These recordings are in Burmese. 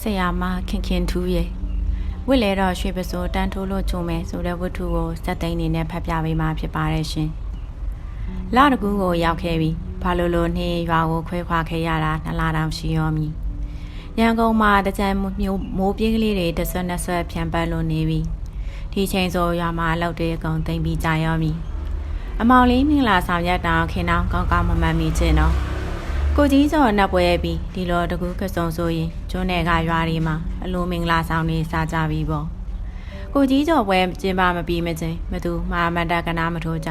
ဆရာမခင်ခင်ထူးရဲ့ဝစ်လဲတော့ရွှေပစိုးတန်းထိုးလို့ဂျုံမယ်ဆိုတဲ့ဝတ္ထုကိုစက်သိန်းနေနဲ့ဖတ်ပြပေးမှာဖြစ်ပါတယ်ရှင်။လာတကူကိုရောက်ခဲ့ပြီးဘာလို့လို့နှင်းရွာကိုခွဲခွာခဲ့ရတာနှစ်လတောင်ရှိရောမည်။ရန်ကုန်မှာတကြံမျိုးမိုးပြေးကလေးတွေတဆွတ်နှစ်ဆွတ်ဖြန်ပတ်လို့နေပြီ။ဒီချိန်ဆိုရွာမှာအလုပ်တွေအကုန်သိမ့်ပြီးကြာရောမည်။အမောင်လေးမင်္ဂလာဆောင်ရက်တောင်ခင်တောင်ကောင်းကောင်းမမှန်မိခြင်းတော့ ကိုကြီးကျော်နှက်ပွဲပြီးဒီလိုတကူကစုံဆိုရင်ကျွန်းနယ်ကရွာတွေမှာအလိုမင်္ဂလာဆောင်နေစားကြပြီပေါ့ကိုကြီးကျော်ပွဲကျင်းပမပြီးမချင်းမသူမာမန္တကနာမထိုးကြ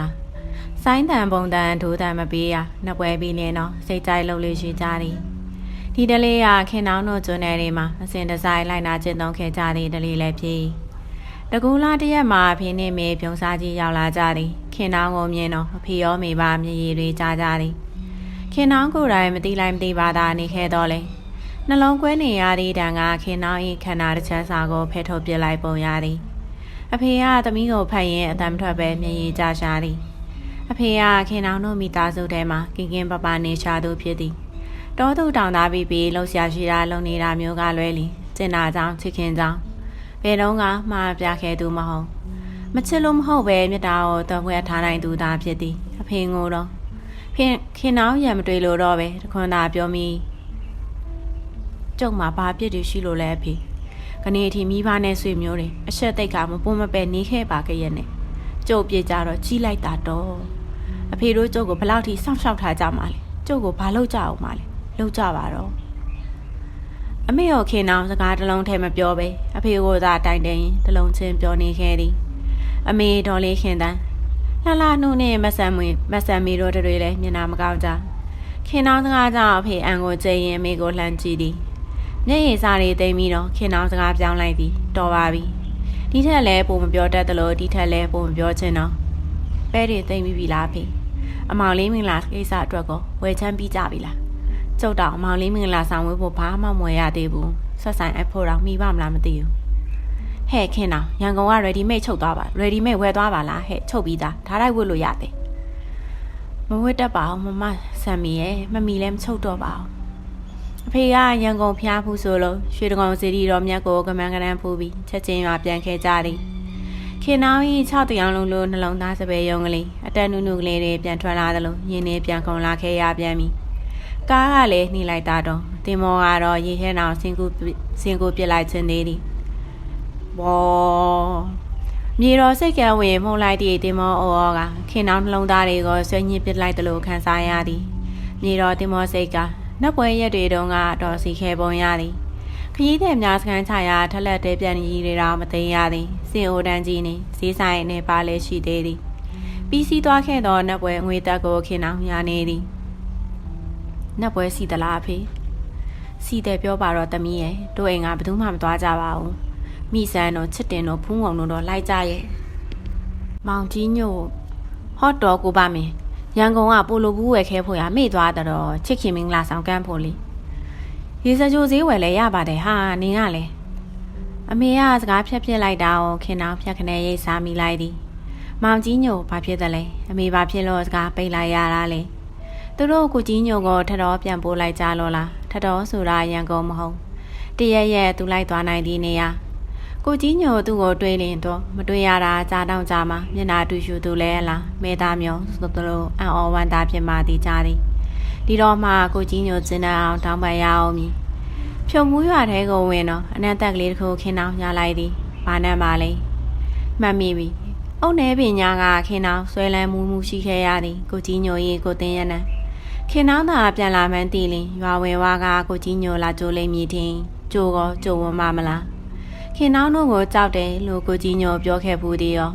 ဆိုင်းတန်ပုံတန်ဒိုးတန်မပေးရနှက်ပွဲပြီးနေတော့စိတ်ကြိုက်လုပ်လေးရှိကြသည်ဒီတလေးကခင်နောင်းတို့ကျွန်းနယ်တွေမှာအစဉ်တစိုက်လိုက်နာကျင့်သုံးခဲ့ကြသည်တလေးလည်းဖြစ်တကူလာတရက်မှာဖင်းနေမေပြုံးစားကြီးရောက်လာကြသည်ခင်နောင်းကိုမြင်တော့အဖေရောမေပါမြေရည်တွေကြားကြသည် ခင်နောင်းကိုယ်တိုင်မသိလိုက်မသိပါသာနေခဲ့တော့လေနှလုံးကွဲနေရသည့်တန်ကခင်နောင်း၏ခန္ဓာတစ်ချမ်းစာကိုဖဲထုတ်ပစ်လိုက်ပုံရသည်အဖေကသမီးကိုဖတ်ရင်အတမ်းထွက်ပဲမျက်ရည်ကျရှာသည်အဖေကခင်နောင်းတို့မိသားစုထဲမှာကင်ကင်ပပနေရှာသူဖြစ်သည်တောသူတောင်သားပြီးပြီးလှုပ်ရှားရှိတာလုံနေတာမျိုးကလွဲလီကျင်နာကြောင်းချစ်ခင်ကြောင်းဘယ်တော့မှပြခဲ့သူမဟုတ်မချစ်လို့မဟုတ်ပဲမြတ်တာကိုတော်ခွဲထားနိုင်သူသားဖြစ်သည်အဖေငိုတော့ ဖင်ခင်နောင်းရံမတွေ့လို့တော့ပဲတခွန်းသာပြောမိကျုံမှာဘာပြစ်တွေရှိလို့လဲအဖေကနေအထိမိဘနဲ့ဆွေမျိုးတွေအဆက်တိတ်ကမပွန်းမပဲနေခဲ့ပါခဲ့ရဲ့နဲ့ကျုပ်ပြေကြတော့ကြီးလိုက်တာတော့အဖေတို့ကျုပ်ကိုဘလောက်ထိစောင့်ရှောက်ထားကြမှာလဲကျုပ်ကိုဘာလုပ်ကြအောင်မလဲလုပ်ကြပါတော့အမေရောခင်နောင်စကားတစ်လုံးထဲမပြောပဲအဖေကိုသာတိုင်တိုင်တစ်လုံးချင်းပြောနေခဲ့သည်အမေဒေါ်လေးခင်တန်း လှလှနှုတ်နဲ့မဆန်မွေမဆန်မီတို့တွေလည်းမျက်နှာမကောင်းကြခင်နောင်စကားကြောင့်အဖေအန်ကိုကြိမ်ရင်အမေကိုလှမ်းကြည့်သည်မျက်ရည်စားတွေတိမ်ပြီးတော့ခင်နောင်စကားပြောင်းလိုက်သည်တော်ပါပြီဒီထက်လည်းပုံမပြောတတ်သလိုဒီထက်လည်းပုံမပြောချင်တော့ပဲတွေတိမ်ပြီးပြီလားဖေအမောင်လေးမင်္ဂလာကိစ္စအတွက်ကိုဝယ်ချမ်းပြီးကြပြီလားကျုပ်တော့အမောင်လေးမင်္ဂလာဆောင်ဝဲဖို့ဘာမှမဝယ်ရသေးဘူးဆက်ဆိုင်အဖို့တော့မိပါမလားမသိဘူး ဟဲ့ခင်နောင်ရန်ကုန်က ready made ချုပ်သွားပါ ready made ဝယ်သွားပါလားဟဲ့ချုပ်ပြီးသားဒါလိုက်ဝတ်လို့ရတယ်မဝတ်တတ်ပါဘူးမမဆမ်မီရဲ့မမီလည်းမချုပ်တော့ပါဘူးအဖေကရန်ကုန်ဖျားဖူးဆိုလို့ရွှေတကောင်စီရီတော်မြတ်ကိုကမန်းကရန်ဖူးပြီးချက်ချင်းရွာပြန်ခဲ့ကြသည်ခင်နောင်ကြီး6တယောက်လုံးလိုနှလုံးသားစပယ်ယုံကလေးအတက်နုနုကလေးတွေပြန်ထွက်လာသလိုရင်းနေပြန်ကုန်လာခဲ့ရပြန်ပြီကားကလည်းနှိလိုက်တာတော့တင်မောကတော့ရေခဲနောင်စင်ကူစင်ကူပြစ်လိုက်ခြင်းသေးသည် ဘောမြေတော်စိတ်ကံဝင်မှုန်လိုက်သည့်တင်မောအော်ကခင်နောင်နှလုံးသားတွေကိုဆွေးညစ်ပစ်လိုက်သလိုခံစားရသည်မြေတော်တင်မောစိတ်ကနတ်ပွဲရက်တွေတုန်းကတော့စီခဲပုံရသည်ခရီးသည်များစခန်းချရာထလက်တဲပြန်ကြီးတွေတော့မသိရသည်စင်အိုတန်းကြီးနှင့်ဈေးဆိုင်နှင့်ပါလဲရှိသေးသည်ပြီးစီးသွားခဲ့သောနတ်ပွဲငွေတက်ကိုခင်အောင်ရနေသည်နတ်ပွဲစီသလားအဖေစီတယ်ပြောပါတော့တမီးရဲ့တို့အိမ်ကဘယ်သူမှမသွားကြပါဘူး မိဆန်းတို့ချစ်တင်တို့ဖူးငုံတို့တော့လိုက်ကြရဲ့မောင်ကြီးညို့ဟော့တော်ကိုပါမင်းရန်ကုန်ကပိုလိုဘူးဝယ်ခဲဖို့ရမေ့သွားတော့ချစ်ခင်မင်္ဂလာဆောင်ကန်းဖို့လေရေစကြိုဈေးဝယ်လဲရပါတယ်ဟာနင်ကလည်းအမေကစကားဖြတ်ပြစ်လိုက်တာကိုခင်အောင်ဖြတ်ခနဲ့ရိတ်စားမိလိုက်သည်မောင်ကြီးညိုဘာဖြစ်တယ်လဲအမေဘာဖြစ်လို့စကားပိတ်လိုက်ရတာလဲသူတို့ကိုကြီးညိုကိုထတော်ပြန်ပို့လိုက်ကြလို့လားထတော်ဆိုတာရန်ကုန်မဟုတ်တရရက်သူလိုက်သွားနိုင်သည်နေရာ ကိုကြီးညိုသူ့ကိုတွေးလင်တော့မတွေးရတာကြားတောင်ကြားမှာမျက်နာတူရှူသူလဲလားမဲသားမျိုးဆိုသလိုအံ့ဩဝမ်းသာဖြစ်မှတည်ကြသည်ဒီတော့မှကိုကြီးညိုကျင်းတဲ့အောင်တောင်းပန်ရအောင်မည်ဖြုံမှုရွာထဲကိုဝင်တော့အနက်တက်ကလေးတစ်ခုခင်းအောင်ညလိုက်သည်ဘာနဲ့မှလဲမှတ်မိပြီအုတ်နေပညာကခင်အောင်ဆွဲလန်းမှုမှုရှိခဲ့ရသည်ကိုကြီးညိုရေးကိုတင်ရနံခင်အောင်သာပြန်လာမှန်းသိလင်ရွာဝင်ဝါကကိုကြီးညိုလာကြိုးလိမ့်မည်ထင်ကြိုးကောကြိုးဝမမလား ခင်အောင်တို့ကိုကြောက်တယ်လို့ကိုကြီးညိုပြောခဲ့ဘူးဒီရော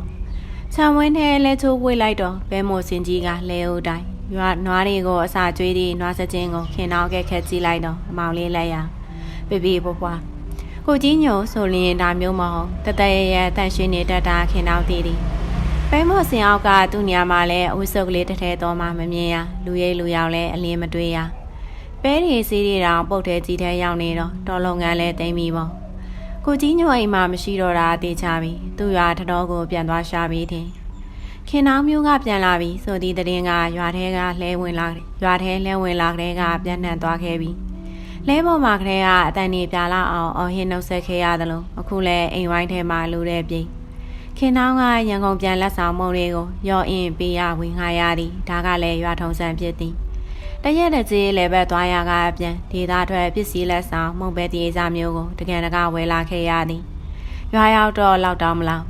ဆံဝင်းထဲလဲချိုးဝေးလိုက်တော့ဘဲမို့စင်ကြီးကလဲဦးတိုင်းရွာနွားတွေကိုအစာကျွေးသည့်နွားစကျင်းကိုခင်အောင်ကဲခက်ကြည့်လိုက်တော့အမောင်လေးလက်ရပြပြပွားပွားကိုကြီးညိုဆိုလျင်ဒါမျိုးမဟုတ်တတရရတန့်ရှင်းနေတတ်တာခင်အောင်တည်သည်ပဲမော့စင်အောက်ကသူ့နေရာမှာလည်းအဝတ်စုပ်ကလေးတစ်ထဲတော့မှမမြင်ရလူရိပ်လူရောက်လဲအလင်းမတွေးရပဲရီစီးရီတောင်ပုတ်ထဲကြီးထဲရောက်နေတော့တော်လုံငန်းလဲတိမ်ပြီပေါ့ ကိုကြီးညိုအိမ်မှာမရှိတော့တာတေချပြီသူ့ရွာထတော်ကိုပြန်သွားရှာပြီးတင်ခင်နောင်မျိုးကပြန်လာပြီဆိုသည့်တရင်ကရွာထဲကလဲဝင်လာရွာထဲလဲဝင်လာတဲ့ကပြန်နှံ့သွားခဲ့ပြီလဲပေါ်မှာကလေးကအတန်နေပြလာအောင်အော်ဟင်းနှုတ်ဆက်ခဲ့ရသလိုအခုလဲအိမ်ဝိုင်းထဲမှာလူတဲ့ပြေးခင်နောင်းကရန်ကုန်ပြန်လက်ဆောင်မုံတွေကိုရော့အင်းပေးရဝင်ငှားရသည်ဒါကလည်းရွာထုံစံဖြစ်သည် တရက်တကြီးလည်းပဲသွားရကပြန်ဒေသထွက်ပစ္စည်းလက်ဆောင်မုံပဲတည်စားမျိုးကိုတကယ်တကဝယ်လာခဲ့ရသည်ရွာရောက်တော့လောက်တော့မလား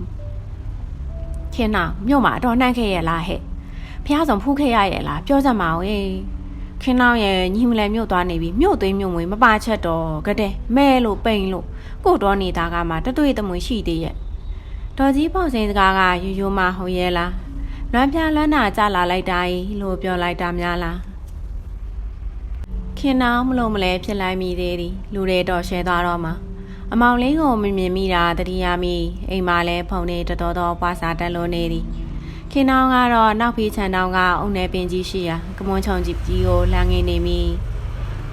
ခင်နောင်းမြို့မှာတော့နှံ့ခဲ့ရလားဟဲ့ဖះဆောင်ဖူးခဲ့ရရဲ့လားပြောစမ်းပါဦးခင်နောင်ရဲ့ညီမလဲမြို့သွားနေပြီမြို့သိမ်းမြို့ငွေမပါချက်တော့ကတဲ့မဲလို့ပိန်လို့ကိုတော်နေတာကမှတတွေ့တမွေရှိသေးရဲ့တော်ကြီးပေါ့စင်စကားကယူယူမဟုတ်ရဲ့လားလွမ်းပြလွမ်းနာကြလာလိုက်တာလို့ပြောလိုက်တာများလား ခင်နောင်မလို့မလဲဖြစ်လိုက်မိသေးသည်လူတွေတော့ရှဲသွားတော့မှာအမောင်လေးကိုမမြင်မိတာတတိယမိအိမ်မှာလဲဖုန်နေတတော်တော်ပွားစာတက်လို့နေသည်ခင်နောင်ကတော့နောက်ဖေးချန်တောင်ကအုံနယ်ပင်ကြီးရှိရာကမွန်ချုံကြီးကြီးကိုလမ်းငင်းနေမိ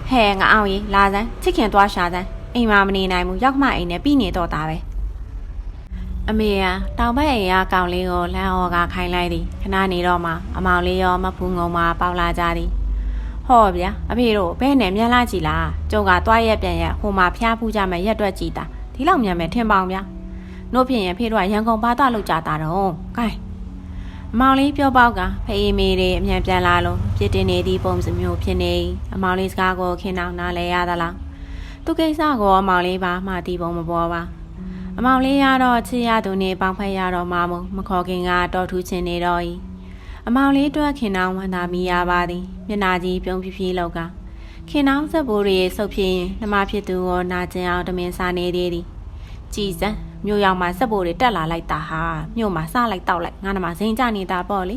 ဟဲ့ငါအောင်ကြီးလာစမ်းချစ်ခင်သွားရှာစမ်းအိမ်မှာမနေနိုင်ဘူးရောက်မှအိမ်နဲ့ပြီးနေတော့တာပဲအမေကတောင်ဘက်အိမ်ကကောင်လေးကိုလမ်းဟောကခိုင်းလိုက်သည်ခဏနေတော့မှအမောင်လေးရောမဖူးငုံမှာပေါလာကြသည် ဟောဗျာအဖေတို့ဘဲနဲ့မြန်လာကြည်လားကျုံကသွားရက်ပြန်ရက်ဟိုမှာဖျားဖူးကြမယ်ရက်တွက်ကြည်တာဒီလောက်မြန်မယ်ထင်ပေါင်ဗျာနို့ဖြစ်ရင်ဖေတို့ကရန်ကုန်ဘာသွားလောက်ကြတာတော့ဂိုင်းအမောင်လေးပြောပေါက်ကဖေးမေတွေအမြန်ပြန်လာလို့ပြစ်တင်နေသည့်ပုံစံမျိုးဖြစ်နေအမောင်လေးစကားကိုခင်အောင်နားလဲရသလားသူကိစ္စကိုအမောင်လေးပါမှတီးပုံမပေါ်ပါအမောင်လေးရတော့ချစ်ရသူနေပေါင်းဖက်ရတော့မှမမခေါ်ခင်ကတော်ထူးချင်နေတော့ဤ အမောင်လေးတွက်ခင်အောင်ဝန်သာမိရပါသည်မျက်နာကြီးပြုံးဖြည်းဖြည်းလောက်ကခင်အောင်စက်ဘိုးတွေဆုပ်ဖြစ်ရင်နှမဖြစ်သူကိုနာကျင်အောင်တမင်စားနေသေးသည်ကြည်စံမြို့ရောက်မှစက်ဘိုးတွေတက်လာလိုက်တာဟာမြို့မှာစလိုက်တောက်လိုက်ငါနမဇိန်ကြနေတာပေါ့လေ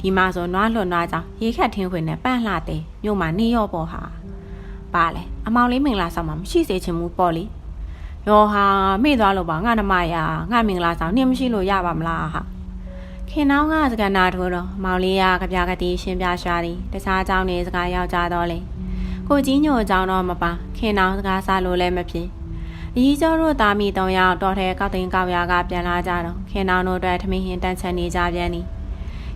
ဒီမှာဆိုနွားလွတ်နွားကြောင်ရေခတ်ထင်းခွင်နဲ့ပန့်လှတဲ့မြို့မှာနေရော့ပေါ့ဟာပါလေအမောင်လေးမင်္ဂလာဆောင်မှာမရှိစေချင်ဘူးပေါ့လေရောဟာမေ့သွားလို့ပါငါနမရငါမင်္ဂလာဆောင်နင်းမရှိလို့ရပါမလားဟာ ခင်နောင်းကစကနာထိုးတော့မောင်လေးကကြပြကတိရှင်းပြရှာသည်တခြားအကြောင်းတွေစကားရောက်ကြတော့လေကိုကြီးညိုအကြောင်းတော့မပါခင်နောင်းစကားစားလို့လည်းမဖြစ်အကြီးကျော်တို့သားမိ၃ယောက်တော်ထဲကောက်တင်ကောက်ရာကပြန်လာကြတော့ခင်နောင်းတို့အတွက်ထမင်းဟင်းတန်းချန်နေကြပြန်သည်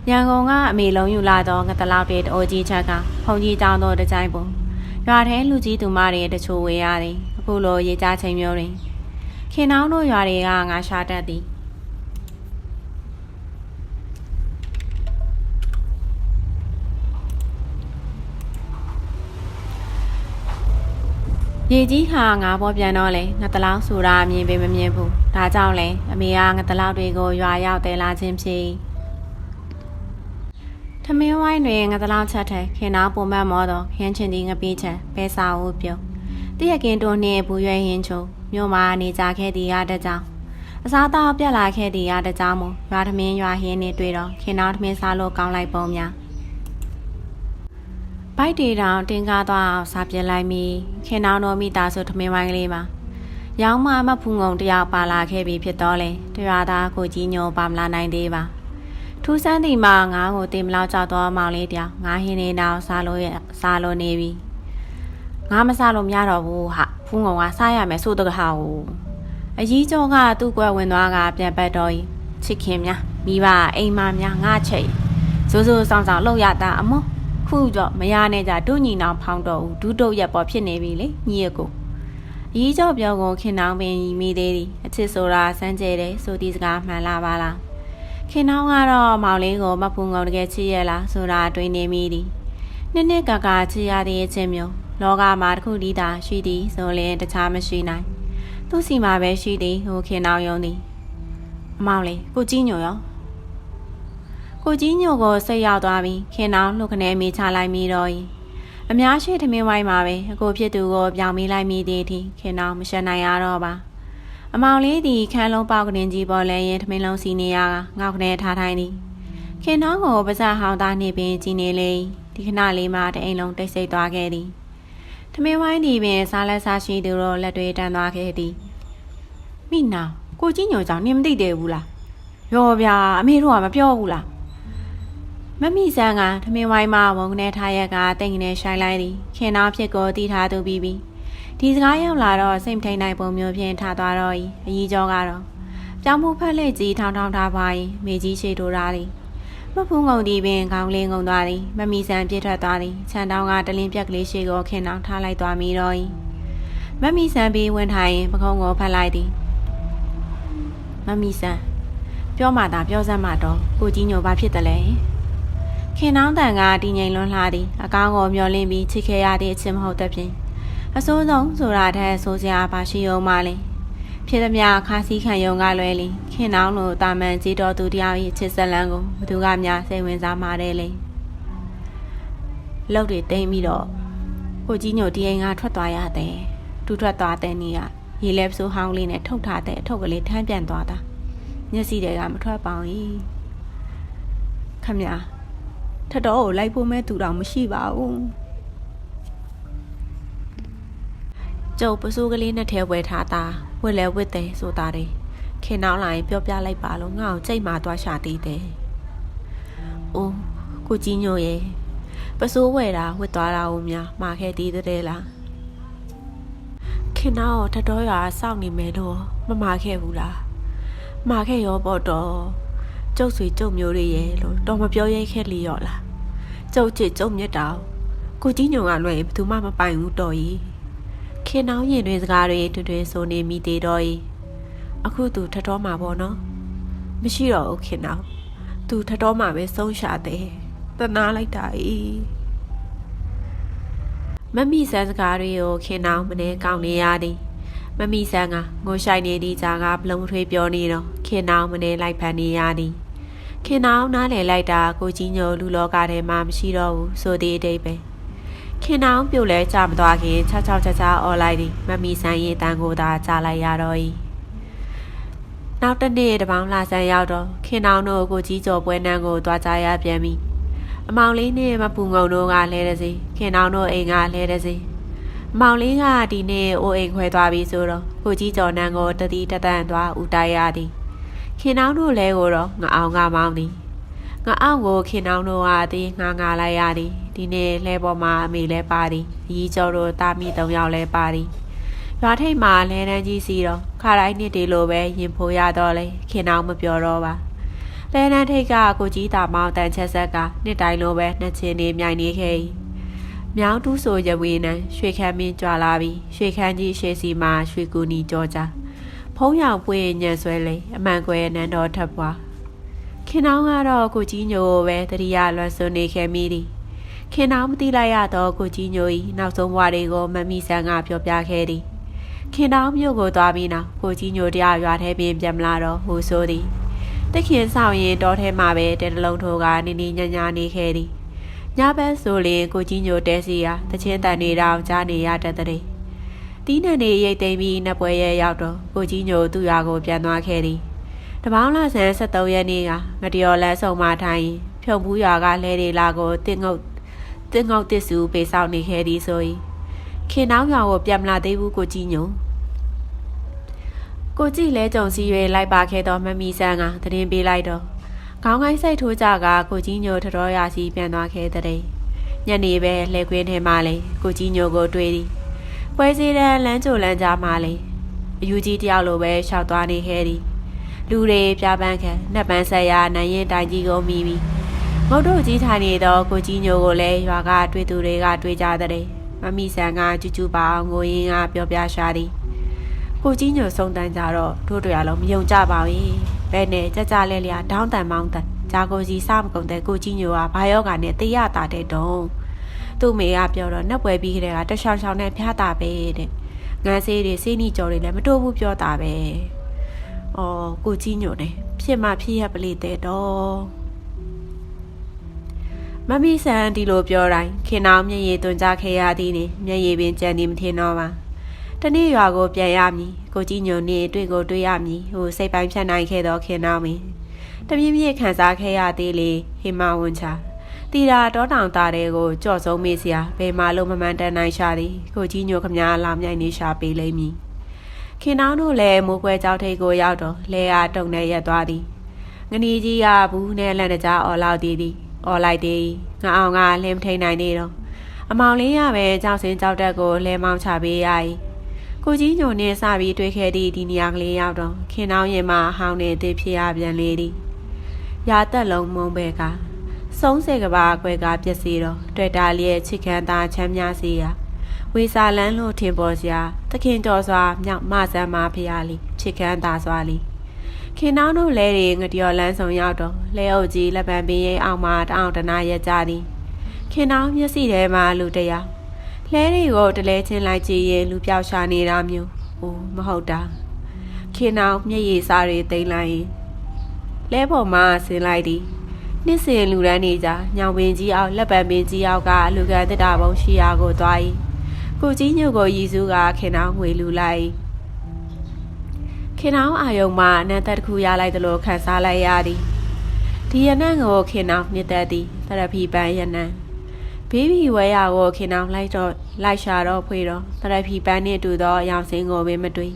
ရန်ကုန်ကအမေလုံးယူလာတော့ငတလောက်တွေတိုးကြီးချက်ကဖုန်ကြီးတောင်းတော့တကြိုင်ပုံရွာထဲလူကြီးသူမတွေတချို့ဝေရတယ်အခုလိုရေကြချိန်မျိုးတွင်ခင်နောင်းတို့ရွာတွေကငါရှာတတ်သည် ရေကြီးဟာငါပေါ်ပြန်တော့လေငတလောက်ဆိုတာမြင်ပေမမြင်ဘူးဒါကြောင့်လေအမေကငတလောက်တွေကိုရွာရောက်တယ်လာခြင်းဖြစ်ထမင်းဝိုင်းတွင်ငတလောက်ချက်ထဲခင်နာပုံမတ်မောတော့ခင်းချင်သည်ငပီးချက်ပဲစာဦးပြုံးတရကင်းတို့နှင့်ဘူးရွယ်ရင်ချုံမြို့မှာနေကြခဲ့သည်ရတဲ့ကြောင့်အစားအသောက်ပြက်လာခဲ့သည်ရတဲ့ကြောင့်မို့ရွာထမင်းရွာဟင်းနှင့်တွေ့တော့ခင်နာထမင်းစားလို့ကောင်းလိုက်ပုံများ ဘိုက်တေတောင်တင်ကားသွားအောင်စားပြလိုက်မိခင်နောင်တော်မိသားစုထမင်းဝိုင်းကလေးမှာရောင်းမမဖူးငုံတယောက်ပါလာခဲ့ပြီဖြစ်တော့လေတရွာသားကိုကြီးညိုပါမလာနိုင်သေးပါထူးဆန်းသည်မှာငါးကိုတင်မလောက်ကြောက်တော့မောင်လေးတယောက်ငါဟင်းနေတော့စားလို့စားလို့နေပြီငါမစားလို့မရတော့ဘူးဟာဖူးငုံကစားရမယ်ဆိုတော့ဟာကိုအကြီးကျော်ကသူ့ကွယ်ဝင်သွားကပြန်ပတ်တော့ချစ်ခင်များမိဘအိမ်မများငါချိတ်ဇိုးဇိုးဆောင်ဆောင်လောက်ရတာအမော ခုတော့မရနဲ့ကြဒုညီနောင်ဖောင်းတော့ဦးဒုတုတ်ရက်ပေါ်ဖြစ်နေပြီလေညီရကိုအကြီးကျော်ပြောကုန်ခင်နောင်ပင်မိသေးသည်အချစ်ဆိုတာစမ်းကြဲတယ်ဆိုဒီစကားမှန်လားပါလားခင်နောင်ကတော့မောင်လေးကိုမဖူးငုံတကယ်ချစ်ရလားဆိုတာတွေးနေမိသည်နှစ်နှစ်ကကချစ်ရတဲ့အချင်းမျိုးလောကမှာတစ်ခုတည်းသာရှိသည်ဆိုရင်တခြားမရှိနိုင်သူ့စီမှာပဲရှိသည်ဟိုခင်နောင်ယုံသည်အမောင်လေးကိုကြီးညိုရော ကိုကြီးညိုကိုစိတ်ရောက်သွားပြီးခင်နောင်လှုပ်ခနဲမိချလိုက်မိတော့၏အများရှိထမင်းဝိုင်းမှာပဲအကိုဖြစ်သူကိုပြောင်းမိလိုက်မိသေးသည်ခင်နောင်မရှက်နိုင်ရတော့ပါအမောင်လေးသည်ခန်းလုံးပေါက်ကရင်ကြီးပေါ်လဲရင်ထမင်းလုံးစီနေရကငေါက်ခနဲထားထိုင်သည်ခင်နောင်ကိုပါဇာဟောင်းသားနေပင်ကြည်နေလေဒီခဏလေးမှတအိမ်လုံးတိတ်ဆိတ်သွားခဲ့သည်ထမင်းဝိုင်းဒီပင်စားလက်စားရှိသူတို့လက်တွေတန်းသွားခဲ့သည်မိနာကိုကြီးညိုကြောင့်နင်မသိသေးဘူးလားရောဗျာအမေတို့ကမပြောဘူးလား မမိဆန်းကထမင်းဝိုင်းမှာဝုံကနေထားရက်ကတိတ်ငနေရှိုင်းလိုက်သည်ခင်နာဖြစ်ကိုတီးထားသူပြီးပြီဒီစကားရောက်လာတော့စိတ်မထိန်နိုင်ပုံမျိုးဖြင့်ထားသွားတော့၏အကြီးကျော်ကတော့ပြောင်းမှုဖက်လက်ကြီးထောင်းထောင်းထားပါ၏မိကြီးရှိထိုးထားသည်မဖူးငုံဒီပင်ခေါင်းလေးငုံသွားသည်မမီဆန်ပြစ်ထွက်သွားသည်ခြံတောင်းကတလင်းပြက်ကလေးရှိကိုခင်တောင်းထားလိုက်သွားမိတော့၏မမီဆန်ပြီးဝင်ထိုင်ပခုံးကိုဖတ်လိုက်သည်မမီဆန်ပြောမှသာပြောစမ်းမှတော့ကိုကြီးညိုဘာဖြစ်တယ်လဲ ခင်တောင်းတန်ကတည်ငြိမ်လွန်းလှသည်အကောင်းကိုမျောလင်းပြီးချစ်ခဲ့ရသည့်အချင်းမဟုတ်တဲ့ဖြင့်အစိုးဆုံးဆိုတာထက်ဆိုစရာပါရှိအောင်မလဲဖြစ်သည်များခါစီခံယုံကလွဲလီခင်နောင်းလိုတာမန်ကြီးတော်သူတယောက်၏ချစ်ဆက်လန်းကိုဘသူကများစိတ်ဝင်စားမှာတဲ့လေလောက်တွေတိမ့်ပြီးတော့ကိုကြီးညိုဒီအိမ်ကထွက်သွားရတဲ့တူထွက်သွားတဲ့နေ့ကရေလဲပစိုးဟောင်းလေးနဲ့ထုတ်ထားတဲ့အထုပ်ကလေးထမ်းပြန်သွားတာမျက်စိတွေကမထွက်ပေါင်၏ခမညာ ထက်တော်ကိုလိုက်ဖို့မဲ့သူတော်မရှိပါဘူးကျုပ်ပစိုးကလေးနဲ့ထဲဝဲထားတာဝက်လဲဝက်တယ်ဆိုတာတယ်ခင်နောက်လာရင်ပြောပြလိုက်ပါလို့ငါ့ကိုကြိတ်မာသွားရှာသေးတယ်။အိုးကိုကြီးညိုရဲ့ပစိုးဝဲတာဝစ်သွားတာဦးများမှာခဲ့သေးတဲ့လား။ခင်နောက်ထတော်ရွာစောင့်နေမယ်တော့မမှာခဲ့ဘူးလား။မှာခဲ့ရောပေါ့တော့ ကျုပ်ဆွေကျုပ်မျိုးတွေရဲ့လို့တော့မပြောရဲခဲ့လီရောလား။ကျုပ်ချစ်ကျုပ်မြတ်တာကိုကြီးညိုကလွယ်ဘယ်သူမှမပိုင်ဘူးတော်ကြီး။ခင်နောက်ရင်တွေစကားတွေတွေ့တွေ့ဆိုနေမိသေးတော့ကြီး။အခုသူထတော်မှာပေါ့နော်မရှိတော့ဘူးခင်ဗျာသူထတော်မှာပဲဆုံးရှာတယ်တနာလိုက်တာဤမမီဆန်းစကားတွေကိုခင်နောင်မနေကောင်းနေရသည် မမီဆန်းကငိုရှိုက်နေသည့်ကြားကဘလုံးထွေးပြောနေတော့ခင်နောင်မနေလိုက်ဖန်နေရသည်ခင်နောင်နားလည်လိုက်တာကိုကြီးညိုလူလောကထဲမှာမရှိတော့ဘူးဆိုသည့်အတိတ်ပဲခင်နောင်ပြုတ်လဲကြမသွားခင်ချောက်ချောက်ချာချာអော်လိုက်သည်မမီဆန်းရဲ့တန်ကိုသာကြားလိုက်ရတော့၏နောက်တစ်နေ့တပေါင်းလာဆန်းရောက်တော့ခင်နောင်တို့ကိုကြီးကျော်ပွဲနန်းကိုတွားကြရပြန်ပြီအမောင်လေးနဲ့မပူငုံတို့ကလဲတဲ့စီခင်နောင်တို့အိမ်ကလဲတဲ့စီအ မောင်လေးကဒီနေ့အိုအိမ်ခွဲသွားပြီဆိုတော့ကိုကြီးကျော်နန်းကိုတတိတတန်သွားဦးတိုက်ရသည်ခင်နောင်တို့လဲကိုတော့ငအောင်ကမောင်းသည်ငအောင်ကိုခင်နောင်တို့ကဒီငါငါလိုက်ရသည်ဒီနေ့လဲပေါ်မှာအမေလဲပါသည်အကြီးကျော်တို့တာမိ၃ယောက်လဲပါသည်ရွာထိပ်မှာလဲတန်းကြီးစီတော့ခါတိုင်းနှစ်ဒီလိုပဲရင်ဖိုးရတော့လေခင်အောင်မပြောတော့ပါလဲတန်းထိပ်ကကိုကြီးတာမောင်တန်ချက်ဆက်ကနှစ်တိုင်းလိုပဲနှစ်ချင်းနေမြိုင်နေခဲ့၏ မြောင်းတူးဆိုရဝေးနံရွှေခမ်းမင်းကြွလာပြီးရွှေခမ်းကြီးရှေ့စီမှာရွှေကူနီကြောကြဖုံးရောင်ပွေညံဆွဲလေအမှန်ကွယ်နန်းတော်ထပ်ပွားခင်အောင်ကတော့ကိုကြီးညိုပဲတတိယလွန်ဆွနေခဲ့မိသည်ခင်အောင်မသိလိုက်ရတော့ကိုကြီးညို၏နောက်ဆုံးဘဝတွေကိုမမီဆန်းကပြောပြခဲ့သည်ခင်တောင်းမြို့ကိုသွားပြီးနောက်ကိုကြီးညိုတရားရွာထဲပြင်ပြန်မလာတော့ဟိုဆိုသည်တခင်ဆောင်ရင်တောထဲမှာပဲတဲတလုံးထိုးကနေနေညညာနေခဲ့သည် ညဘက်ဆိုလင်ကိုကြီးညိုတဲစီဟာတချင်းတန်နေတောင်ကြားနေရတတ်တဲ့တီးနှံနေရိတ်သိမ်းပြီးနှစ်ပွဲရဲရောက်တော့ကိုကြီးညိုသူ့ရွာကိုပြန်သွားခဲ့သည်တပေါင်းလာဆန်း73ရက်နေ့ကငတရော်လန်းဆောင်မှထိုင်ဖြုံဘူးရွာကလဲတွေလာကိုတင်းငုတ်တင်းငုတ်တစ်စုပေးဆောင်နေခဲ့သည်ဆို၏ခင်နှောင်းရွာကိုပြန်မလာသေးဘူးကိုကြီးညုံကိုကြည့်လဲကြုံစီရွေလိုက်ပါခဲ့တော့မမီဆန်းကသတင်းပေးလိုက်တော့ ခေါင်းကိုင်းစိတ်ထိုးကြကကိုကြီးညိုထတော်ရာစီပြန်သွားခဲ့တဲ့ညနေပဲလှဲခွင်းထဲမှာလေကိုကြီးညိုကိုတွေ့သည်ပွဲစည်းတန်းလမ်းကြိုလမ်းကြားမှာလေအယူကြီးတယောက်လိုပဲရှောက်သွားနေခဲ့သည်လူတွေပြပန်းခံနှက်ပန်းဆက်ရနိုင်ရင်တိုင်ကြီးကိုမိပြီးငုတ်တို့ကြီးထိုင်နေတော့ကိုကြီးညိုကိုလည်းရွာကတွေ့သူတွေကတွေ့ကြတဲ့မမီဆန်ကကျူးကျူးပါအောင်ငိုရင်းကပြောပြရှာသည်ကိုကြီးညိုဆုံးတန်းကြတော့တို့တို့ရလုံးမယုံကြပါဘူး ဘဲနဲ့ကြကြလဲလျာဒေါင်းတန်မောင်းတန်ဂျာကိုစီစမကုန်တဲ့ကိုကြီးညိုကဘာယောဂါနဲ့တေးရတာတဲ့တုံးသူ့မေကပြောတော့နှက်ပွဲပြီးခဲ့တဲ့ကတချောင်ချောင်နဲ့ဖျားတာပဲတဲ့ငန်းဆေးတွေစေးနီကြော်တွေလည်းမတိုးဘူးပြောတာပဲအော်ကိုကြီးညိုနေဖြစ်မှဖြစ်ရပလိတဲ့တော့မမီဆန်ဒီလိုပြောတိုင်းခင်အောင်မျက်ရည်သွန်းကြခဲ့ရသည်နေမျက်ရည်ပင်ကြံနေမထင်တော့ပါတနေ့ရွာကိုပြန်ရမည် ကိုကြီးညိုနေတွေ့ကိုတွေ့ရမည်ဟိုစိတ်ပိုင်းဖြတ်နိုင်ခဲ့တော့ခင်အောင်မင်းတပြင်းပြင်းခံစားခဲ့ရသေးလေဟိမဝန်ချာတီတာတောတောင်သားတဲ့ကိုကြော့ဆုံးမေးစရာဘယ်မှလုံးမမှန်တန်နိုင်ရှာသည်ကိုကြီးညိုခမားလာမြိုင်နေရှာပေးလိမ့်မည်ခင်အောင်တို့လည်းမိုးကွဲကြောက်ထိတ်ကိုရောက်တော့လဲအားတုံနဲ့ရက်သွားသည်ငနီကြီးကဘူးနဲ့လန့်တကြားအော်လောက်သည်သည်အော်လိုက်သည်ငါအောင်ကလင်းထိန်နိုင်နေတော့အမောင်လေးရပဲကြောက်စင်ကြောက်တက်ကိုလဲမောင်းချပေးရ၏ ကိုကြီးညိုနဲ့စပြီးတွေ့ခဲ့သည့်ဒီနေရာကလေးရောက်တော့ခင်နှောင်းရင်မှဟောင်းနေသည်ဖြစ်ရပြန်လေသည်ခရာတက်လုံးမုံပဲကဆုံးစေကဘာအကွဲကပြက်စီတော့တွေ့တာလျက်ချစ်ခမ်းသားချမ်းများစီရာဝေစာလန်းလို့ထင်ပေါ်စရာသခင်တော်စွာမြောက်မဆန်းမဖျားလီချစ်ခမ်းသားစွာလီခင်နောင်းတို့လဲတွေငပြော်လန်းဆောင်ရောက်တော့လဲအုပ်ကြီးလက်ပံပင်ရဲ့အောက်မှာတအောင်တနာရက်ကြသည်ခင်နောင်းမျက်စိထဲမှာလူတယောက် လဲတွေကိုတလဲချင်းလိုက်ကြည့်ရင်လူပြောက်ရှာနေတာမျိုးအိုးမဟုတ်တာခင်နောင်းမျက်ရည်စားတွေတိမ်လိုက်ရင်လဲပေါ်မှာဆင်းလိုက်သည်နှစ်စဉ်လူရန်နေကြညောင်ပင်ကြီးအောက်လက်ပံပင်ကြီးအောက်ကလူကန်တက်တာဘုံရှိရာကိုသွား၏ကိုကြီးညုတ်ကိုရည်စူးကခင်နောင်းငွေလူလိုက်ခင်နောင်းအာယုံမှာအနန္တတစ်ခုရလိုက်သလိုခံစားလိုက်ရသည်ဒီရနံ့ကိုခင်နောင်းနှစ်သက်သည်သရဖီပန်းရနံ့ဘေဘီဝဲရကိုခင်နောင်းလိုက်တော့ လိုက်ရှာတော့ဖွေတော့သရဖီပန်းနှင့်တူသောအယောင်စင်းကိုပင်မတွေ့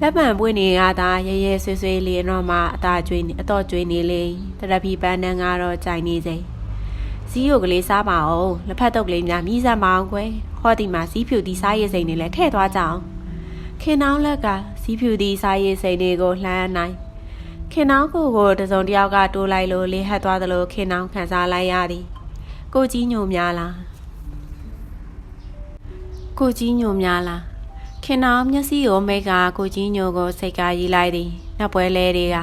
လက်ပံပွင့်နေရတာရဲရဲဆွေးဆွေးလေးတော့မှအသာကျွေးနေအတော့ကျွေးနေလေတရဖီပန်းနှန်းကတော့ကြိုင်နေစေဇီးကိုကလေးစားပါအောင်လက်ဖက်တုပ်ကလေးများမြည်စမ်းပါအောင်ကွယ်ဟောဒီမှာဇီးဖြူဒီစားရည်စိန်တွေလည်းထည့်သွားကြအောင်ခင်နှောင်းလက်ကဇီးဖြူဒီစားရည်စိန်တွေကိုလှမ်းနိုင်ခင်နှောင်းကိုကိုတစုံတစ်ယောက်ကတိုးလိုက်လို့လေးဟက်သွားသလိုခင်နှောင်းခံစားလိုက်ရသည်ကိုကြီးညိုများလား ကိုကြီးညိုများလားခင်နောင်မျက်စိကိုမိတ်ကကိုကြီးညိုကိုစိတ်ကရီးလိုက်သည်နှက်ပွဲလဲတွေက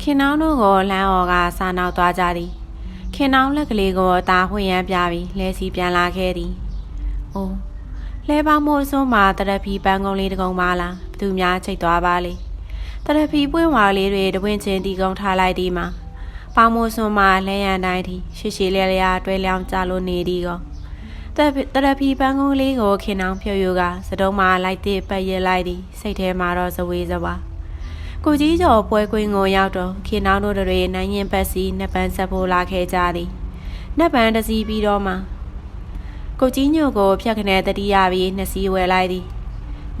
ခင်နောင်တို့ကိုလမ်းအော်ကစာနောက်သွားကြသည်ခင်နောင်လက်ကလေးကိုအသာဝှင့်ရမ်းပြပြီးလဲစီပြန်လာခဲ့သည်။အိုးလဲပေါင်းမို့စွန်းမှာတရဖီပန်းကုန်းလေးတကုံပါလားဘသူများချိတ်သွားပါလေတရဖီပွင့်ဝါလေးတွေတပွင့်ချင်းတီကုံထားလိုက်သည်မှာပေါင်းမို့စွန်းမှာလဲရန်တိုင်းသည်ရှေရှေလဲလျာတွဲလျောင်းကြလို့နေသည်ကော တတရဖီပန်းကုန်းလေးကိုခင်အောင်ဖြိုယူကစတုံးမှာလိုက်တဲ့ပတ်ရလိုက်သည်စိတ်ထဲမှာတော့ဇဝေးစပါကိုကြီးကျော်ပွဲကွင်းကိုရောက်တော့ခင်အောင်တို့တွေနိုင်ရင်ပတ်စီနှစ်ပန်းဆက်ဖို့လာခဲ့ကြသည်နှစ်ပန်းတစီပြီးတော့မှကိုကြီးညို့ကိုဖြတ်ခနဲတတိယပြီးနှစ်စီးဝယ်လိုက်သည်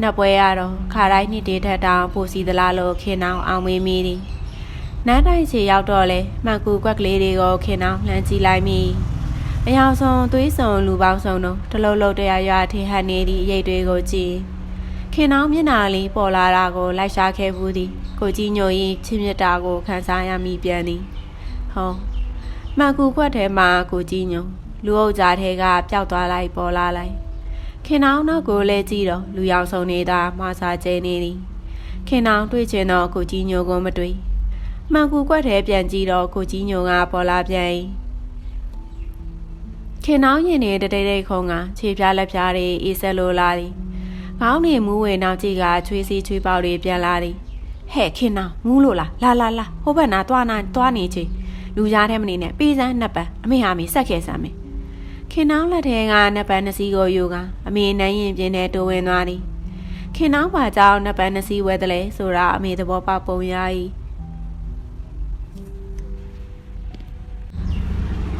နှစ်ပွဲရတော့ခါတိုင်းနှစ်တေထက်တောင်ပိုစီသလားလို့ခင်အောင်အောင်မေးမိသည်နန်းတိုင်းချေရောက်တော့လေမှန်ကူကွက်ကလေးတွေကိုခင်အောင်လှမ်းကြည့်လိုက်မိ အယောင်ဆုံးသွေးစုံလူပေါင်းစုံတို့တလုံးလုံးတရားရွာထင်ဟန်နေသည့်အရေးတွေကိုကြည့်ခင်နောင်မျက်နာလေးပေါ်လာတာကိုလိုက်ရှာခဲ့ဘူးသည်ကိုကြီးညို၏ချစ်မြတ်တာကိုခံစားရမိပြန်သည်ဟောမှန်ကူခွက်ထဲမှာကိုကြီးညိုလူအုပ်ကြားထဲကပျောက်သွားလိုက်ပေါ်လာလိုက်ခင်နောင်နောက်ကိုလည်းကြည့်တော့လူရောင်စုံနေတာမှားစားကျဲနေသည်ခင်နောင်တွေ့ချင်တော့ကိုကြီးညိုကိုမတွေ့မှန်ကူခွက်ထဲပြန်ကြည့်တော့ကိုကြီးညိုကပေါ်လာပြန်၏ ခင်နောင်ရင်နေတတိတ်တိတ်ခုံကခြေပြားလက်ပြားတွေအေးဆက်လိုလာသည်ခေါင်းနေမူးဝေနောက်ကြည့်ကချွေးစီချွေးပေါက်တွေပြန်လာသည်ဟဲ့ခင်နောင်မူးလို့လားလာလာလာဟိုဘက်နာသွားနာသွားနေချေလူရားထဲမနေနဲ့ပေးစမ်းနှစ်ပန်းအမေဟာမေဆက်ခဲ့စမ်းမယ်ခင်နောင်လက်ထဲကနှစ်ပန်းနှစ်စီးကိုယူကအမေနန်းရင်ပြင်းနဲ့တိုးဝင်သွားသည်ခင်နောင်ပါကြောင့်နှစ်ပန်းနှစ်စီးဝဲတယ်လေဆိုတာအမေသဘောပေါက်ပုံရ၏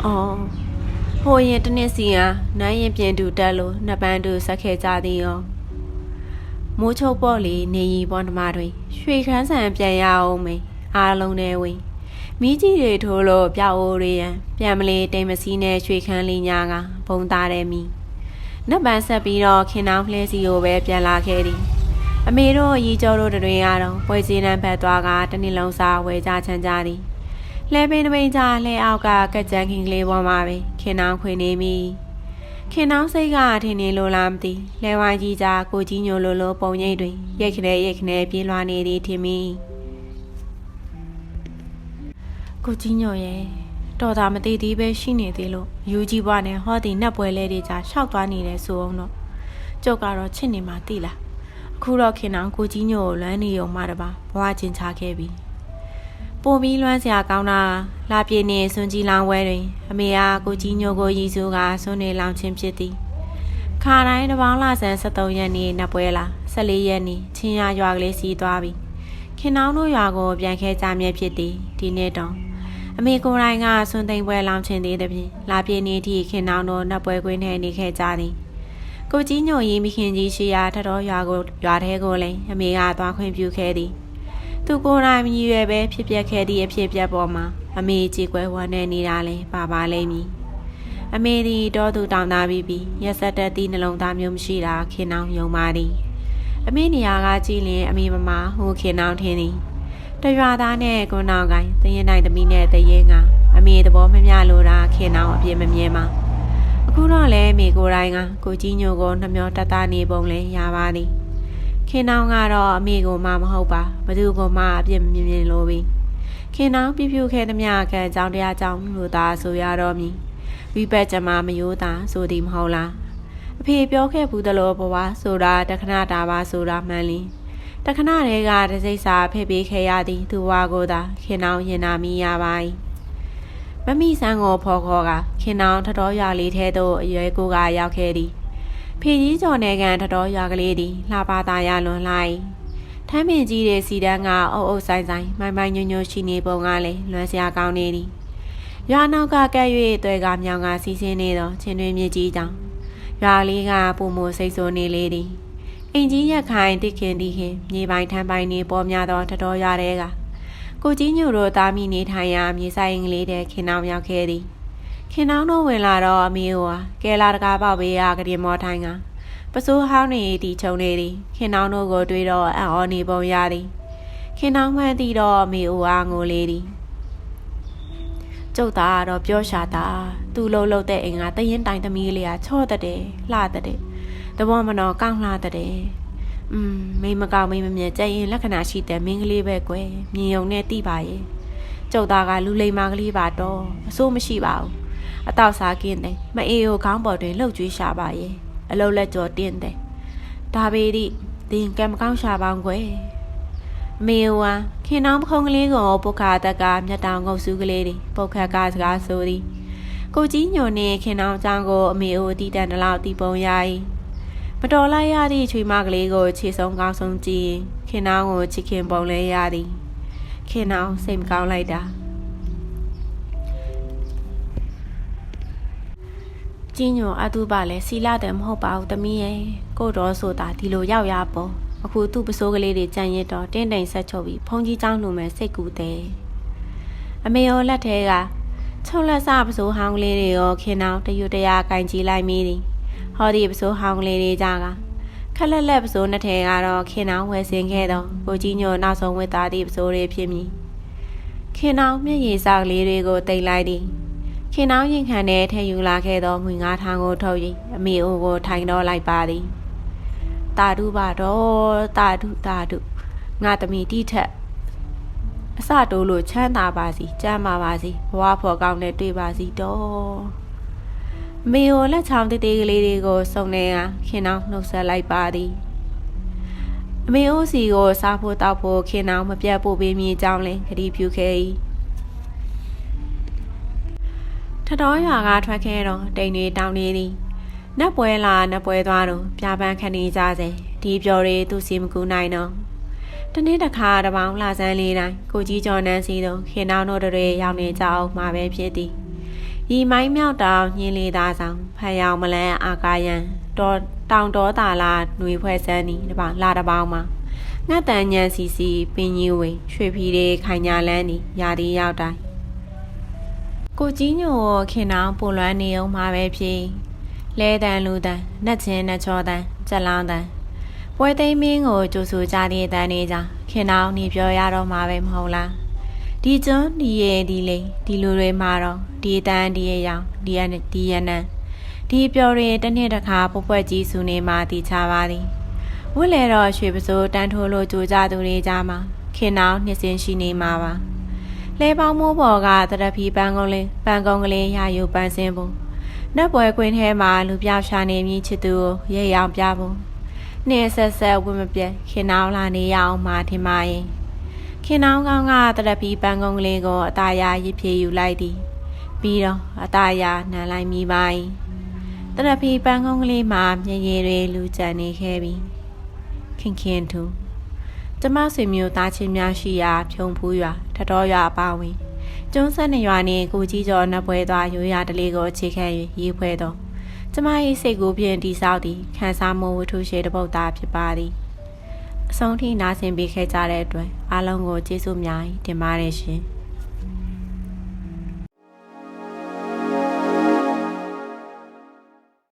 အော် ဟိုရင်တနစ်စီဟာနိုင်ရင်ပြင်တူတက်လို့နှစ်ပန်းတူဆက်ခဲ့ကြသည်ရောမိုးချုပ်ပေါ့လေနေရီပေါ်နှမတွေရွှေခန်းဆန်ပြန်ရအောင်မေအားလုံးနဲ့ဝင်မိကြီးတွေထိုးလို့ပြောက်အိုးတွေရန်ပြန်မလေးတိမ်မစီနဲ့ရွှေခန်းလေးညာကဘုံသားတယ်မိနက်ပန်းဆက်ပြီးတော့ခင်နောင်ဖလဲစီကိုပဲပြန်လာခဲ့သည်အမေတို့ရီကျော်တို့တွေကတော့ပွဲစည်းနှံဖက်သွားကတနည်းလုံးစာဝဲကြချမ်းကြသည်လဲပင်တပိန်ကြလဲအောက်ကကကြမ်းခင်ကလေးပေါ်မှာပဲ ခင်နောင်ခွေနေမိခင်နောင်စိတ်ကထင်နေလို့လားမသိလဲဝိုင်းကြီးကြကိုကြီးညိုလိုလိုပုံရိပ်တွေရိတ်ခနဲရိတ်ခနဲပြေးလွှားနေသည်ထင်မိကိုကြီးညိုရဲ့တော်တာမသေးသေးပဲရှိနေသေးလို့ယူကြီးဘွားနဲ့ဟောဒီနက်ပွဲလဲတွေကြရှောက်သွားနေတယ်ဆိုအောင်တော့ကျုပ်ကတော့ချစ်နေမှသိလားအခုတော့ခင်နောင်ကိုကြီးညိုကိုလွမ်းနေုံမှတပါဘွားချင်းချခဲ့ပြီ ပိုပြီးလွမ်းစရာကောင်းတာလာပြည့်နေစွန်ကြီးလောင်ဝဲတွင် အမေအားကိုကြီးညိုကိုရည်စူးကစွန်နေလောင်ခြင်းဖြစ်သည်ခါတိုင်းတပေါင်းလာဆန်73ရက်နေ့နက်ပွဲလာ14ရက်နေ့ချင်းရရွာကလေးစီးသွားပြီခင်နောင်တို့ရွာကိုပြန်ခဲကြမြဲဖြစ်သည်ဒီနေ့တော့အမေကိုယ်တိုင်ကစွန်သိမ့်ပွဲလောင်ခြင်းသေးသည်ဖြင့်လာပြည့်နေသည့်ခင်နောင်တို့နက်ပွဲကွင်းထဲနေခဲ့ကြသည်ကိုကြီးညိုရီမိခင်ကြီးရှိရာထတော်ရွာကိုရွာထဲကိုလည်းအမေကသွားခွင့်ပြုခဲ့သည် သူကိုယ်တိုင်မကြီးရွယ်ပဲဖြစ်ပျက်ခဲ့သည့်အဖြစ်အပျက်ပေါ်မှာအမေကြေကွဲဝမ်းနေနေတာလဲပါပါလိမ့်မည်အမေဒီတော့သူတောင်းသားပြီးပြီးရက်ဆက်တဲ့သည့်နှလုံးသားမျိုးမရှိတာခင်နောင်ယုံပါသည်အမေနေရာကကြည်လင်အမေမမဟိုခင်နောင်ထင်းသည်တရွာသားနဲ့ကွန်နောင်ကိုင်းတရင်နိုင်သမီးနဲ့တရင်ကအမေသဘောမမျှလို့တာခင်နောင်အပြစ်မမြင်ပါအခုတော့လဲမိကိုယ်တိုင်းကကိုကြီးညိုကိုနှမျောတတနေပုံလဲရပါသည် ခင်နောင်ကတော့အမေကိုမှမဟုတ်ပါဘသူကမှအပြစ်မမြင်မြင်လို့ပြီခင်နောင်ပြပြခဲ့သမျှကအကြောင်းတရားကြောင့်လို့သာဆိုရတော့မည်ဝိပတ်ကြမှာမယိုးတာဆိုသည်မဟုတ်လားအဖေပြောခဲ့ဘူးသလိုဘဝဆိုတာတခဏတာပါဆိုတာမှန်လင်းတခဏတည်းကတစိမ့်စာဖဲ့ပေးခဲ့ရသည်သူဝါကိုသာခင်နောင်ရင်နာမိရပါ၏မမိဆန်းကိုဖော်ခေါ်ကခင်နောင်ထတော်ရွာလေးထဲသို့အရွယ်ကိုကရောက်ခဲ့သည် ဖေကြီးကျော်နေကန်ထတော်ရွာကလေးသည်လှပါသားရလွန်လိုက်ထမ်းပင်ကြီးတဲ့စီတန်းကအုပ်အုပ်ဆိုင်ဆိုင်မိုင်မိုင်ညွညွရှိနေပုံကလည်းလွမ်းစရာကောင်းနေသည်ရွာနောက်ကကဲ့၍တွေ့ကမြောင်ကစီးဆင်းနေသောချင်းတွင်မြစ်ကြီးကြောင့်ရွာလေးကပုံမစိတ်ဆိုးနေလေသည်အင်ကြီးရက်ခိုင်တိခင်တိခင်မြေပိုင်ထမ်းပိုင်နေပေါ်များသောထတော်ရတဲ့ကကိုကြီးညိုတို့သားမိနေထိုင်ရာမြေဆိုင်ကလေးတဲ့ခင်အောင်ရောက်ခဲ့သည် ခင်အောင်တို့ဝင်လာတော့အမေဟိုဟာကဲလာတကားပေါက်ပေးရကရင်မောထိုင်ကပစိုးဟောင်းနေတီချုံနေသည်ခင်အောင်တို့ကိုတွေ့တော့အံ့ဩနေပုံရသည်ခင်အောင်မှန်းသိတော့အမေဟိုအားငိုလေသည်ကျုပ်သားကတော့ပြောရှာတာသူ့လှုပ်လှုပ်တဲ့အိမ်ကတရင်တိုင်သမီးလေးကချော့တဲ့တယ်လှတဲ့တယ်တဘောမနော်ကောင်းလှတဲ့တယ်อืมမိမကောင်းမိမမြဲကြရင်လက္ခဏာရှိတဲ့မင်းကလေးပဲကွယ်မြင်ုံနဲ့တိပါရဲ့ကျုပ်သားကလူလိမ္မာကလေးပါတော့အစိုးမရှိပါဘူး အတော့စားကင်းတယ်မအေးကိုခေါင်းပေါ်တွင်လှုပ်ကြွေးရှာပါရဲ့အလုံးလက်ကြော်တင်းတယ်ဒါပေဒီတင်ကံမကောင်းရှာပေါင်းကွယ်အမေဝါခင်နောင်ပခုံးကလေးကိုပုခါတက်ကမြတ်တောင်ငုတ်စုကလေးတွေပုတ်ခတ်ကစကားဆိုသည်ကိုကြီးညိုနေခင်နောင်အကြောင်းကိုအမေအိုတီးတန်တလောက်တီးပုံရ၏မတော်လိုက်ရသည့်ချွေမကလေးကိုခြေဆုံးကောင်းဆုံးကြည့်ခင်နောင်ကိုချစ်ခင်ပုံလဲရသည်ခင်နောင်စိတ်မကောင်းလိုက်တာ ကြီးညိုအတုပလည်းစီလာတယ်မဟုတ်ပါဘူးတမီးရဲ့ကိုတော်ဆိုတာဒီလိုရောက်ရပေါ့အခုသူ့ပစိုးကလေးတွေကြံရစ်တော့တင်းတိမ်ဆက်ချုပ်ပြီးဖုန်ကြီးကြောင်းလူမဲ့စိတ်ကူတဲ့အမေရောလက်ထဲကချုံလက်စပစိုးဟောင်းလေးတွေရောခင်အောင်တရွတရာကင်ကြီးလိုက်မိသည်ဟောဒီပစိုးဟောင်းလေးတွေကြကခက်လက်လက်ပစိုးနှစ်ထဲကတော့ခင်အောင်ဝယ်ဆင်ခဲ့တော့ကိုကြီးညိုနောက်ဆုံးဝတ်သားသည့်ပစိုးတွေဖြစ်မည်ခင်အောင်မျက်ရည်စောက်လေးတွေကိုတိတ်လိုက်သည် ခင်အောင်ရင်ခံတဲ့ထဲယူလာခဲ့သောငွေငါးထောင်ကိုထုတ်၍အမေအိုကိုထိုင်တော့လိုက်ပါသည်တာဓုပါတော့တာဓုတာဓုငါသမီးတိထက်အစတိုးလို့ချမ်းသာပါစီကြမ်းပါပါစီဘဝဖော်ကောင်းနဲ့တွေ့ပါစီတော့အမေကိုလက်ချောင်းတေးသေးကလေးတွေကိုစုံနေတာခင်အောင်နှုတ်ဆက်လိုက်ပါသည်အမေအိုးစီကိုစားဖို့တောက်ဖို့ခင်အောင်မပြတ်ပို့ပေးမိကြောင်းလင်ခရီးပြုခဲ့၏ ထတော်ရွာကထွက်ခဲ့တော့တိမ်တွေတောင်းနေသည်နတ်ပွဲလာနတ်ပွဲသွားတော့ပြပန်းခဏနေကြစေဒီပြော်ရီသူစီမကူနိုင်တော့တနေ့တစ်ခါတပေါင်းလာစမ်းလေးတိုင်းကိုကြီးကျော်နန်းစီတို့ခင်နောင်တို့တွေရောက်နေကြအောင်မှာပဲဖြစ်သည်ရီမိုင်းမြောက်တောင်ညင်းလေးသားဆောင်ဖန်ရောင်မလန်းအာကာယံတော်တောင်တော်တာလာຫນွေဖွဲ့စမ်းသည်တပေါင်းလာတပေါင်းမှာငှက်တန်ညံစီစီပင်ကြီးဝေရွှေဖီတွေခိုင်ညာလန်းသည်ယာဒီရောက်တိုင်း ကိုကြီးညိုခင်နောင်ပိုလွမ်းနေအောင်မှာပဲဖြစ်လဲတန်လူတန်နှက်ချင်းနှက်ချောတန်ကြက်လောင်းတန်ပွဲသိမ်းမင်းကိုကြိုဆိုကြတဲ့အတန်းနေကြခင်အောင်နေပြောရတော့မှာပဲမဟုတ်လားဒီကျွန်းဒီရဲ့ဒီလေးဒီလူတွေမှာတော့ဒီအတန်းဒီရဲ့ရောင်ဒီရဒီရနံဒီပျော်ရင်တစ်နှစ်တစ်ခါပွက်ပွက်ကြီးစုနေမှတည်ချပါသည်ဝစ်လေတော့ရွှေပစိုးတန်းထိုးလို့ကြိုကြသူတွေကြမှာခင်အောင်နှစ်စင်းရှိနေမှာပါ လဲပေါင်းမိုးပေါ်ကတရဖီပန်းကုန်းလေးပန်းကုန်းကလေးရယူပန်းစင်းဖို့နတ်ပွဲကွင်းထဲမှာလူပြောက်ရှာနေမြင့်ချစ်သူကိုရဲရောင်ပြဖို့နှင်းဆက်ဆက်ဝတ်မပြတ်ခင်နောင်းလာနေရအောင်မှထင်ပါရင်ခင်နောင်းကောင်းကတရပီပန်းကုန်းကလေးကိုအตาရရစ်ဖြေယူလိုက်သည်ပြီးတော့အตาရနမ်းလိုက်မိပါ၏တရပီပန်းကုန်းကလေးမှာမျက်ရည်တွေလူကျန်နေခဲ့ပြီခင်ခင်ထူ ကျမဆွေမျိုးသားချင်းများရှိရာဖြုံဖူးရွာထတော်ရွာအပါဝင်ကျွန်းဆက်နေရွာနေကိုကြီးကျော်နှပွဲသွားရိုးရာတလေးကိုအခြေခံ၍ရေးဖွဲတော့ကျမ၏စိတ်ကိုဖြင့်တိဆောက်သည်ခံစားမှုဝတ္ထုရှိတဲ့ပုဒ်သားဖြစ်ပါသည်အဆုံးထိနားဆင်ပေးခဲ့ကြတဲ့အတွက်အားလုံးကိုကျေးဇူးများတင်ပါတယ်ရှင်။